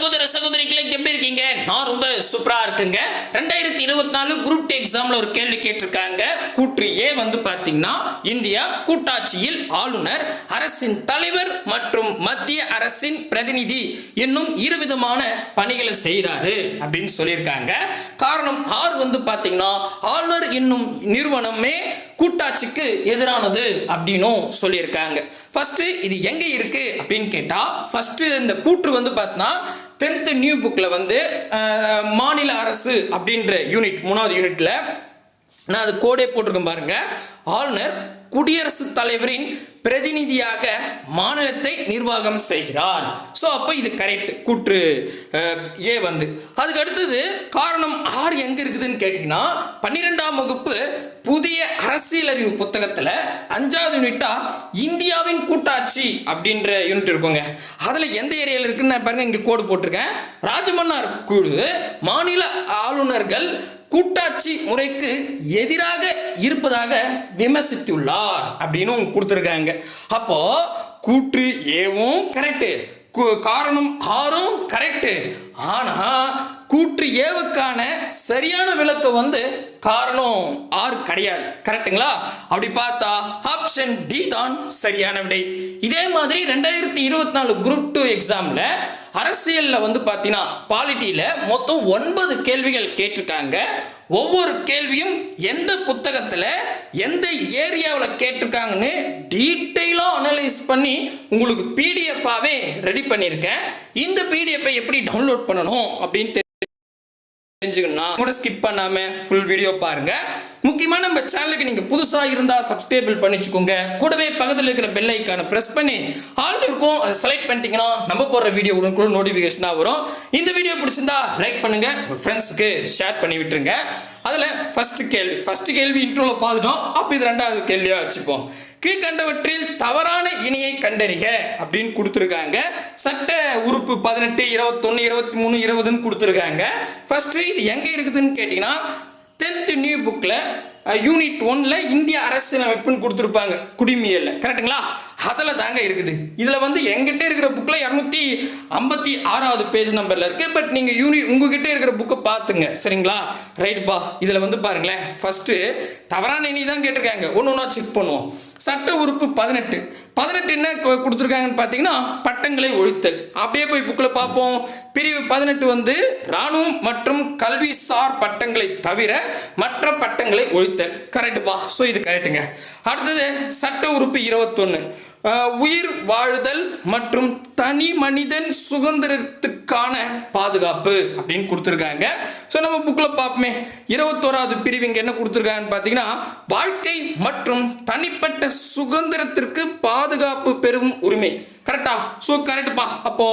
சகோதர சகோதரிகளை எப்படி இருக்கீங்க? நான் ரொம்ப சூப்பரா இருக்குங்க. ரெண்டாயிரத்தி இருபத்தி நாலு குரூப் டி எக்ஸாம்ல ஒரு கேள்வி கேட்டிருக்காங்க. கூற்று ஏ வந்து பாத்தீங்கன்னா இந்தியா கூட்டாட்சியில் ஆளுநர் அரசின் தலைவர் மற்றும் மத்திய அரசின் பிரதிநிதி என்னும் இருவிதமான பணிகளை செய்கிறாரு அப்படின்னு சொல்லியிருக்காங்க. காரணம் ஆர் வந்து பாத்தீங்கன்னா ஆளுநர் என்னும் நிறுவனமே கூட்டாட்சிக்கு எதிரானது அப்படின்னும் சொல்லியிருக்காங்க. ஃபர்ஸ்ட் இது எங்க இருக்கு அப்படின்னு கேட்டா ஃபர்ஸ்ட் இந்த கூற்று வந்து பார்த்தோன்னா டென்த் நியூ புக்கில் வந்து மாநில அரசு அப்படின்ற யூனிட் மூணாவது யூனிட்ல நான் அது கோடே போட்டிருக்கேன் பாருங்க. ஆளுநர் குடியரசுத் தலைவரின் பிரதிநிதியாக மாநிலத்தை நிர்வாகம் செய்கிறார். ஸோ அப்போ இது கரெக்ட் கூற்று ஏ வந்து. அதுக்கு அடுத்தது காரணம் ஆறு எங்கே இருக்குதுன்னு கேட்டிங்கன்னா பன்னிரெண்டாம் வகுப்பு புதிய அரசியலறிவு புத்தகத்தில் அஞ்சாவது யூனிட்டா இந்தியாவின் கூட்டாட்சி அப்படின்ற யூனிட் இருக்குங்க. அதில் எந்த ஏரியாவில் இருக்குன்னு நான் பாருங்க இங்கே கோடு போட்டிருக்கேன். ராஜமன்னார் குழு மாநில ஆளுநர்கள் கூட்டாட்சி முறைக்கு எதிராக இருப்பதாக விமர்சித்துள்ளார் அப்படின்னு கொடுத்துருக்காங்க. அப்போ கூற்று ஏவும் கரெக்டு காரணம் ஆறும் கரெக்டு ஆனால் கூற்று ஏவுக்கான சரியான விளக்கம் வந்து காரணம் ஆறு கிடையாது. கரெக்ட்டுங்களா அப்படி பார்த்தா ஆப்ஷன் டி தான் சரியான விடை. இதே மாதிரி ரெண்டாயிரத்தி இருபத்தி நாலு குரூப் டூ எக்ஸாம்ல அரசியல்ல வந்து பார்த்தீங்கன்னா பாலிட்டியில மொத்தம் ஒன்பது கேள்விகள் கேட்டிருக்காங்க. ஒவ்வொரு கேள்வியும் எந்த புத்தகத்துல எந்த ஏரியாவில் கேட்டிருக்காங்கன்னு டீட்டெயிலாக அனலைஸ் பண்ணி உங்களுக்கு பிடிஎஃபாகவே ரெடி பண்ணியிருக்கேன். இந்த பிடிஎஃப்பை எப்படி டவுன்லோட் பண்ணணும் அப்படின்னு தெரி- தெரிஞ்சுக்கணும்னா கூட ஸ்கிப் பண்ணாம ஃபுல் வீடியோ பாருங்க. முக்கியமாக நம்ம சேனலுக்கு நீங்கள் புதுசாக இருந்தால் சப்ஸ்கிரைபிள் பண்ணிச்சுக்கோங்க. கூடவே பக்கத்தில் இருக்கிற பெல் ஐக்கானை ப்ரெஸ் பண்ணி ஆல் இருக்கும். அதை செலக்ட் பண்ணிட்டீங்கன்னா நம்ம போடுற வீடியோ உடனுக்குள்ள நோட்டிஃபிகேஷனாக வரும். இந்த வீடியோ பிடிச்சிருந்தா லைக் பண்ணுங்க. உங்கள் ஃப்ரெண்ட்ஸுக்கு ஷேர் பண்ணி விட்டுருங்க. அதில் ஃபஸ்ட்டு கேள்வி ஃபஸ்ட்டு கேள்வி இன்ட்ரோவில் பார்த்துட்டோம். அப்போ இது ரெண்டாவது கேள்வியாக வச்சுப்போம். கீழ்கண்டவற்றில் தவறான இணையை கண்டறிக அப்படின்னு கொடுத்துருக்காங்க. சட்ட உறுப்பு பதினெட்டு இருபத்தொன்னு இருபத்தி மூணு இருபதுன்னு கொடுத்துருக்காங்க. ஃபஸ்ட்டு இது எங்கே இருக்குதுன்னு கேட்டிங்கன்னா டென்த்து நியூ புக்கில் யூனிட் ஒன்ல இந்திய அரசியலமைப்புன்னு கொடுத்துருப்பாங்க. குடிமியல்ல கரெக்ட்டுங்களா அதில் தாங்க இருக்குது. இதில் வந்து எங்கிட்ட இருக்கிற புக்கில் இரநூத்தி ஐம்பத்தி ஆறாவது பேஜ் நம்பரில் இருக்குது பட் நீங்கள் யூனிட் உங்ககிட்ட இருக்கிற புக்கை பார்த்துங்க. சரிங்களா? ரைட்பா இதில் வந்து பாருங்களேன். ஃபஸ்ட்டு தவறான இனி தான் கேட்டிருக்காங்க. ஒன்று ஒன்றா செக் பண்ணுவோம். சட்ட உறுப்பு பதினெட்டு. பதினெட்டு என்ன கொடுத்துருக்காங்கன்னு பார்த்தீங்கன்னா பட்டங்களை ஒழித்தல். அப்படியே போய் புக்கில் பார்ப்போம் பிரிவு பதினெட்டு வந்து இராணுவம் மற்றும் கல்விசார் பட்டங்களை தவிர மற்ற பட்டங்களை ஒழித்தல். கரெக்டுப்பா ஸோ இது கரெக்டுங்க அடுத்தது சட்ட உறுப்பு இருபத்தொன்று உயிர் வாழுதல் மற்றும் தனி மனிதன் சுதந்திரத்துக்கான பாதுகாப்பு அப்படின்னு கொடுத்துருக்காங்க. ஸோ நம்ம புக்கில் பார்ப்போமே. இருபத்தோராவது பிரிவு இங்கே என்ன கொடுத்துருக்காங்கன்னு பார்த்தீங்கன்னா வாழ்க்கை மற்றும் தனிப்பட்ட சுதந்திரத்திற்கு பாதுகாப்பு பெறும் உரிமை. கரெக்டா ஸோ கரெக்டுப்பா அப்போ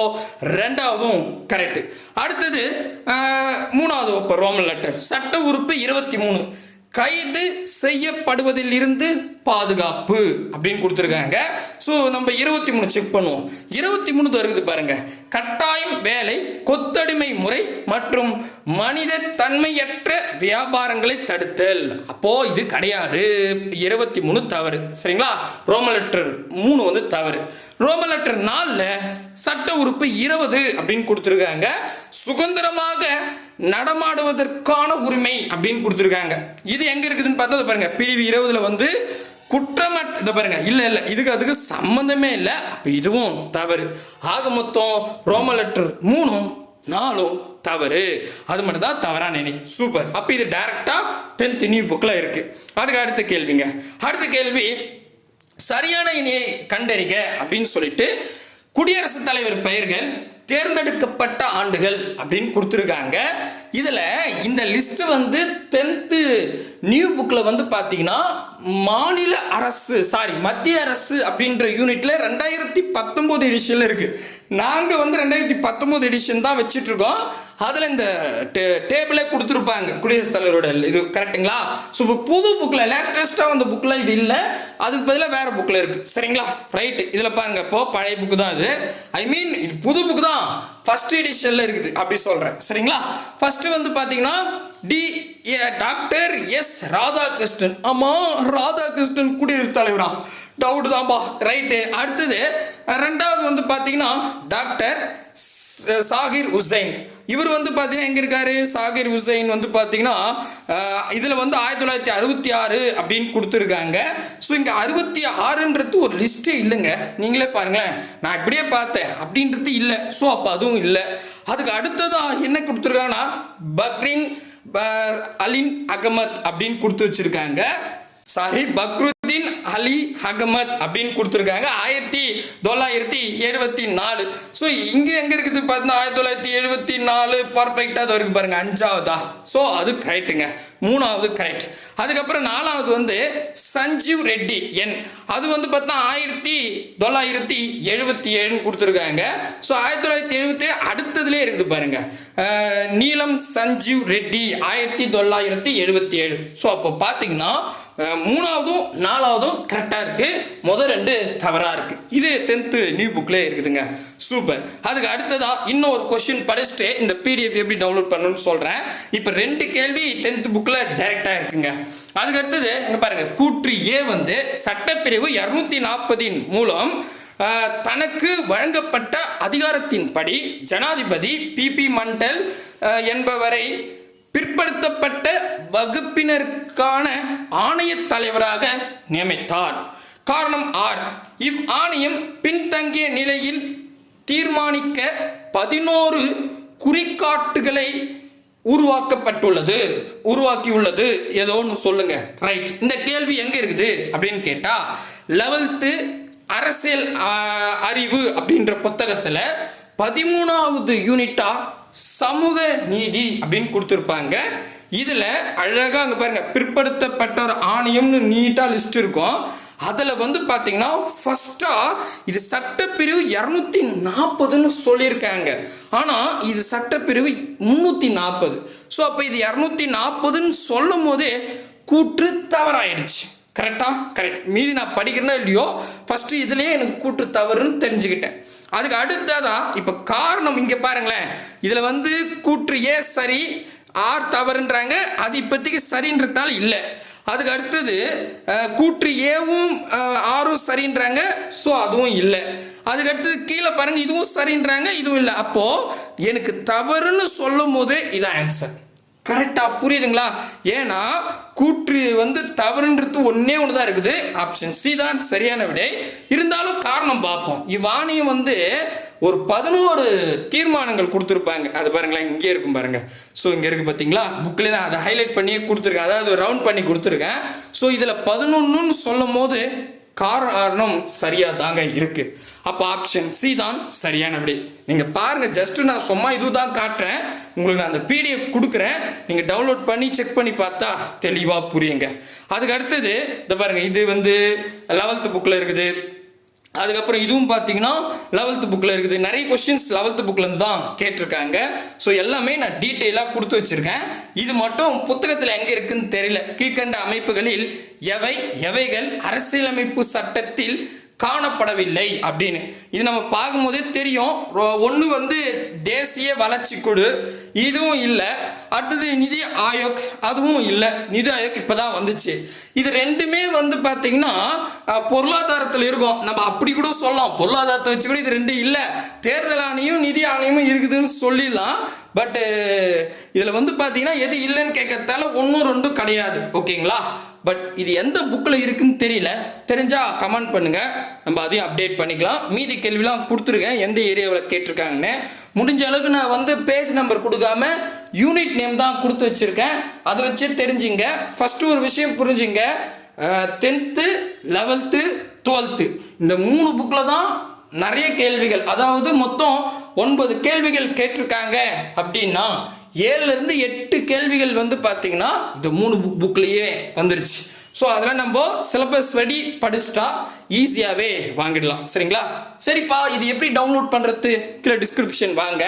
ரெண்டாவதும் கரெக்டு அடுத்தது மூணாவது இப்போ ரோமன் லெட்டர் சட்ட உறுப்பு இருபத்தி மூணு. கைது செய்யப்படுவதில் இருந்து பாதுகாப்பு அப்படின்னு கொடுத்துருக்காங்க. ஸோ நம்ம இருபத்தி மூணு செக் பண்ணுவோம். இருபத்தி மூணு இருக்குது பாருங்க. கட்டாயம் வேலை கொத்தடிமை முறை மற்றும் மனித தன்மையற்ற வியாபாரங்களை தடுத்தல். அப்போ இது கிடையாது. இருபத்தி மூணு தவறு. சரிங்களா? ரோம லெட்டர் மூணு வந்து தவறு. ரோம லெட்டர் நாலில் சட்ட உறுப்பு இருபது அப்படின்னு கொடுத்துருக்காங்க. சுதந்திரமாக நடமாடுவதற்கான உரிமை அப்படின்னு கொடுத்துருக்காங்க. இது எங்க இருக்குதுன்னு பார்த்தா பாருங்க பிரிவு இருபதுல வந்து குற்றமற்ற இதை பாருங்க இல்ல இல்ல இதுக்கு அதுக்கு சம்பந்தமே இல்லை. அப்ப இதுவும் தவறு. ஆக மொத்தம் ரோம லெட்டர் மூணும் நாலும் தவறு. அது மட்டும் தான் தவறான நினை சூப்பர் அப்ப இது டைரக்டா டென்த் நியூ புக்ல இருக்கு. அதுக்கு அடுத்த கேள்விங்க. அடுத்த கேள்வி சரியான இணையை கண்டறிக அப்படின்னு சொல்லிட்டு குடியரசுத் தலைவர் பெயர்கள் தேர்ந்தெடுக்கப்பட்ட ஆண்டுகள் அப்படின்னு கொடுத்துருக்காங்க. இதில் இந்த லிஸ்ட் வந்து டென்த்து நியூ புக்கில் வந்து பார்த்தீங்கன்னா மாநில அரசு சாரி மத்திய அரசு அப்படின்ற யூனிட்ல ரெண்டாயிரத்தி பத்தொம்போது எடிஷனில் இருக்கு. நாங்கள் வந்து ரெண்டாயிரத்தி பத்தொம்போது எடிஷன் தான் வச்சிட்ருக்கோம் அதில் இந்த டே டேபிளே கொடுத்துருப்பாங்க குடியரசுத் தலைவரோட இது கரெக்ட்டுங்களா ஸோ இப்போ புது புக்கில் லேட்டஸ்ட்டாக வந்த புக்கில் இது இல்லை. அதுக்கு பதிலாக வேறு புக்கில் இருக்குது சரிங்களா? ரைட்டு இதில் பாருங்கள் இப்போது பழைய புக்கு தான் இது. ஐ மீன் இது புது புக்கு தான். ஃபர்ஸ்ட் எடிஷனில் இருக்குது அப்படி சொல்கிறேன் சரிங்களா? ஃபர்ஸ்ட் வந்து பார்த்தீங்கன்னா T A doctor S Radhakrishnan. ஆமாம் ராதாகிருஷ்ணன் குடியரசுத் தலைவரா. டவுட் தான்பா. ரைட்டு அடுத்தது ரெண்டாவது வந்து பார்த்தீங்கன்னா டாக்டர் சாகிர் உசைன். இவர் வந்து பார்த்தீங்கன்னா எங்கே இருக்காரு? சாகிர் உசைன் வந்து பார்த்தீங்கன்னா இதில் வந்து ஆயிரத்தி தொள்ளாயிரத்தி அறுபத்தி ஆறு அப்படின்னு கொடுத்துருக்காங்க. ஸோ இங்கே அறுபத்தி ஆறுன்றது ஒரு லிஸ்ட்டே இல்லைங்க. நீங்களே பாருங்களேன். நான் இப்படியே பார்த்தேன். அப்படின்றது இல்லை. ஸோ அப்போ அதுவும் இல்லை. அதுக்கு அடுத்ததாக என்ன கொடுத்துருக்காங்கன்னா பக்ரின் அலின் அகமத் அப்படின்னு கொடுத்து வச்சிருக்காங்க. சாரி பக்ரு அலி அகமத் அப்படின்னு கொடுத்துருக்காங்க. ஆயிரத்தி தொள்ளாயிரத்தி எழுபத்தி நாலு ஸோ இங்கே எங்கே இருக்குது பார்த்தீங்கன்னா ஆயிரத்தி தொள்ளாயிரத்தி எழுபத்தி நாலு பர்ஃபெக்டாக அது இருக்கு பாருங்க. அஞ்சாவதா? ஸோ அது கரெக்ட்டுங்க மூணாவது கரெக்ட் அதுக்கப்புறம் நாலாவது வந்து சஞ்சீவ் ரெட்டி என். அது வந்து பார்த்தா ஆயிரத்தி தொள்ளாயிரத்தி எழுபத்தி ஏழுன்னு கொடுத்துருக்காங்க. ஸோ ஆயிரத்தி தொள்ளாயிரத்தி எழுபத்தி ஏழு அடுத்ததுலேயே இருக்குது பாருங்க. நீலம் சஞ்சீவ் ரெட்டி ஆயிரத்தி தொள்ளாயிரத்தி எழுபத்தி ஏழு ஸோ அப்போ பார்த்தீங்கன்னா மூணாவதும் நாலாவதும் கரெக்டாக இருக்குது முதல் ரெண்டு தவறாக இருக்குது இது டென்த்து நியூ புக்லேயே இருக்குதுங்க. சூப்பர் அதுக்கு அடுத்ததாக இன்னும் ஒரு கொஸ்டின் படிச்சுட்டு இந்த பிடிஎஃப் எப்படி டவுன்லோட் பண்ணணும்னு சொல்கிறேன் இப்போ ரெண்டு கேள்வி டென்த் புக்கில் டைரெக்டாக இருக்குங்க. அதுக்கு அடுத்தது இங்க பாருங்க. கூற்று ஏ வந்து சட்டப்பிரிவு இரநூத்தி நாற்பதின் மூலம் தனக்கு வழங்கப்பட்ட அதிகாரத்தின்படி ஜனாதிபதி பிபி மண்டல் என்பவரை பிற்படுத்தப்பட்ட வகுப்பினருக்கான ஆணைய தலைவராக நியமித்தார். காரணம் ஆர். இவ் ஆணையம் பின்தங்கிய நிலையில் தீர்மானிக்க பதினோரு குறிகாட்டுகளை உருவாக்கப்பட்டுள்ளது. உருவாக்கியுள்ளது. ஏதோ ஒன்று சொல்லுங்க. ரைட் இந்த கேள்வி எங்க இருக்குது? அப்படின்னு கேட்டா லெவல்த்து அரசியல் அறிவு அப்படின்ற புத்தகத்துல பதிமூணாவது யூனிட்டா சமூக நீதி அப்படின்னு கொடுத்துருப்பாங்க. இதில் அழகாக அங்கே பாருங்க பிற்படுத்தப்பட்ட ஒரு ஆணையம்னு நீட்டாக லிஸ்ட் இருக்கும். அதில் வந்து பார்த்தீங்கன்னா ஃபஸ்ட்டாக இது சட்டப்பிரிவு இரநூத்தி நாற்பதுன்னு சொல்லியிருக்காங்க. ஆனால் இது சட்டப்பிரிவு முந்நூற்றி நாற்பது ஸோ அப்போ இது இரநூத்தி நாற்பதுன்னு சொல்லும் போதே கூற்று தவறாயிடுச்சு. கரெக்டாக கரெக்ட் மீதி நான் படிக்கிறேனோ இல்லையோ ஃபஸ்ட்டு இதுலேயே எனக்கு கூற்று தவறுன்னு தெரிஞ்சுக்கிட்டேன். அதுக்கு அடுத்ததா இப்போ காரணம் இங்கே பாருங்களேன். இதில் வந்து கூற்று ஏ சரி ஆர் தவறுன்றாங்க. அது இப்போதைக்கு சரின்றதால இல்லை. அதுக்கு அடுத்தது கூற்று ஏவும் ஆரும் சரின்றாங்க. ஸோ அதுவும் இல்லை. அதுக்கு அடுத்தது கீழே பாருங்கள் இதுவும் சரின்றாங்க இதுவும் இல்லை. அப்போது எனக்கு தவறுன்னு சொல்லும் போது இதான் ஆன்சர் கரெக்டாக புரியுதுங்களா? ஏன்னா கூற்று வந்து தவறுன்றது ஒன்றே ஒன்று தான் இருக்குது. ஆப்ஷன் சி தான் சரியான விடை. இருந்தாலும் காரணம் பார்ப்போம். இவ்வாணியம் வந்து ஒரு பதினோரு தீர்மானங்கள் கொடுத்துருப்பாங்க. அது பாருங்களேன் இங்கே இருக்கும் பாருங்க. ஸோ இங்கே இருக்கு பார்த்தீங்களா புக்கில் தான் அதை ஹைலைட் பண்ணியே கொடுத்துருக்கேன். அதாவது ரவுண்ட் பண்ணி கொடுத்துருக்கேன். ஸோ இதில் பதினொன்றுன்னு சொல்லும் போது காரணம் சரியா தாங்க இருக்கு. அப்போ ஆப்ஷன் சி தான் சரியான விடை. நீங்கள் பாருங்கள் ஜஸ்ட் நான் சும்மா இதுதான் காட்டுறேன். உங்களுக்கு நான் அந்த பிடிஎஃப் கொடுக்குறேன். நீங்கள் டவுன்லோட் பண்ணி செக் பண்ணி பார்த்தா தெளிவாக புரியுங்க. அதுக்கு அடுத்தது இந்த பாருங்கள் இது வந்து லெவல்த்து புக்கில் இருக்குது. அதுக்கப்புறம் இதுவும் பார்த்தீங்கன்னா லெவல்த் புக்கில் இருக்குது. நிறைய கொஸ்டின்ஸ் லெவல்த் புக்லேருந்து தான் கேட்டிருக்காங்க. ஸோ எல்லாமே நான் டீட்டெயிலாக கொடுத்து வச்சுருக்கேன். இது மட்டும் புத்தகத்தில் எங்கே இருக்குன்னு தெரியல. கீழ்கண்ட அமைப்புகளில் எவை எவைகள் அரசியலமைப்பு சட்டத்தில் காணப்படவில்லை அப்படின்னு. இது நம்ம பார்க்கும்போதே தெரியும். ஒன்று வந்து தேசிய வளர்ச்சி குழு இதுவும் இல்லை. அடுத்தது நிதி ஆயோக் அதுவும் இல்லை. நிதி ஆயோக் இப்போ தான் வந்துச்சு. இது ரெண்டுமே வந்து பார்த்தீங்கன்னா பொருளாதாரத்தில் இருக்கும். நம்ம அப்படி கூட சொல்லலாம். பொருளாதாரத்தை வச்சு கூட இது ரெண்டு இல்லை. தேர்தல் ஆணையம் நிதி ஆணையமும் இருக்குதுன்னு சொல்லிடலாம். பட்டு இதில் வந்து பார்த்தீங்கன்னா எது இல்லைன்னு கேட்கறதால ஒன்றும் ரெண்டும் கிடையாது. ஓகேங்களா? பட் இது எந்த புக்கில் இருக்குன்னு தெரியல. தெரிஞ்சா கமெண்ட் பண்ணுங்கள் நம்ம அதையும் அப்டேட் பண்ணிக்கலாம். மீதி கேள்விலாம் கொடுத்துருக்கேன் எந்த ஏரியாவில் கேட்டிருக்காங்கன்னு. முடிஞ்ச அளவுக்கு நான் வந்து பேஜ் நம்பர் கொடுக்காம யூனிட் நேம் தான் கொடுத்து வச்சுருக்கேன். அதை வச்சு தெரிஞ்சுங்க. ஃபஸ்ட்டு ஒரு விஷயம் புரிஞ்சுங்க. டென்த்து லெவல்த்து டுவெல்த்து இந்த மூணு புக்கில் தான் நிறைய கேள்விகள். அதாவது மொத்தம் ஒன்பது கேள்விகள் கேட்டிருக்காங்க அப்படின்னா ஏழுலேருந்து எட்டு கேள்விகள் வந்து பார்த்தீங்கன்னா இந்த மூணு புக் புக்லேயே வந்துருச்சு. ஸோ அதெல்லாம் நம்ம சிலபஸ் படி படிச்சுட்டா ஈஸியாகவே வாங்கிடலாம். சரிங்களா? சரிப்பா இது எப்படி டவுன்லோட் பண்ணுறது கீழே டிஸ்கிரிப்ஷன் வாங்க.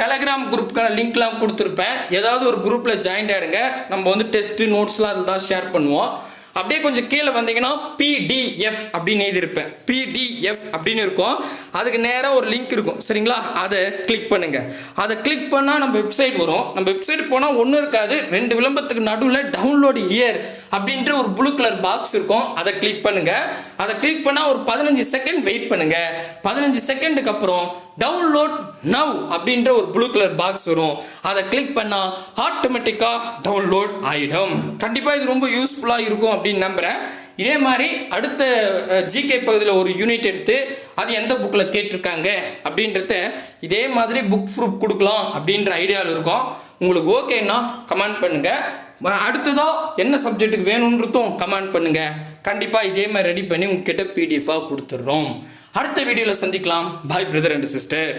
டெலகிராம் குரூப்புக்கான லிங்க்லாம் கொடுத்துருப்பேன். ஏதாவது ஒரு குரூப்பில் ஜாயின் ஆகிடுங்க நம்ம வந்து டெஸ்ட்டு நோட்ஸ்லாம் அதில் தான் ஷேர் பண்ணுவோம். அப்படியே கொஞ்சம் கீழே வந்தீங்கன்னா பிடிஎஃப் அப்படின்னு எழுதியிருப்பேன். பிடிஎஃப் அப்படின்னு இருக்கும். அதுக்கு நேராக ஒரு லிங்க் இருக்கும். சரிங்களா? அதை கிளிக் பண்ணுங்கள் அதை கிளிக் பண்ணால் நம்ம வெப்சைட் வரும். நம்ம வெப்சைட் போனால் ஒன்றும் இருக்காது. ரெண்டு விளம்பரத்துக்கு நடுவில் டவுன்லோடு இயர் அப்படின்ற ஒரு ப்ளூ கலர் பாக்ஸ் இருக்கும். அதை கிளிக் பண்ணுங்கள் அதை கிளிக் பண்ணால் ஒரு பதினஞ்சு செகண்ட் வெயிட் பண்ணுங்கள் பதினஞ்சு செகண்டுக்கு அப்புறம் டவுன்லோட் நவ் அப்படின்ற ஒரு ப்ளூ கலர் பாக்ஸ் வரும். அதை கிளிக் பண்ணால் ஆட்டோமேட்டிக்காக டவுன்லோட் ஆகிடும் கண்டிப்பாக இது ரொம்ப யூஸ்ஃபுல்லாக இருக்கும் அப்படின்னு நம்புகிறேன் இதே மாதிரி அடுத்த ஜிகே பகுதியில் ஒரு யூனிட் எடுத்து அது எந்த புக்கில் கேட்டிருக்காங்க அப்படின்றத இதே மாதிரி புக் ப்ரூஃப் கொடுக்கலாம் அப்படின்ற ஐடியாவில் இருக்கும். உங்களுக்கு ஓகேன்னா கமெண்ட் பண்ணுங்கள் அடுத்ததாக என்ன சப்ஜெக்ட்டுக்கு வேணுன்றதும் கமெண்ட் பண்ணுங்கள் கண்டிப்பாக இதே மாதிரி ரெடி பண்ணி உங்ககிட்ட பிடிஎஃபாக கொடுத்துட்றோம். அடுத்த வீடியோவில் சந்திக்கலாம். பாய் பிரதர் அண்ட் சிஸ்டர்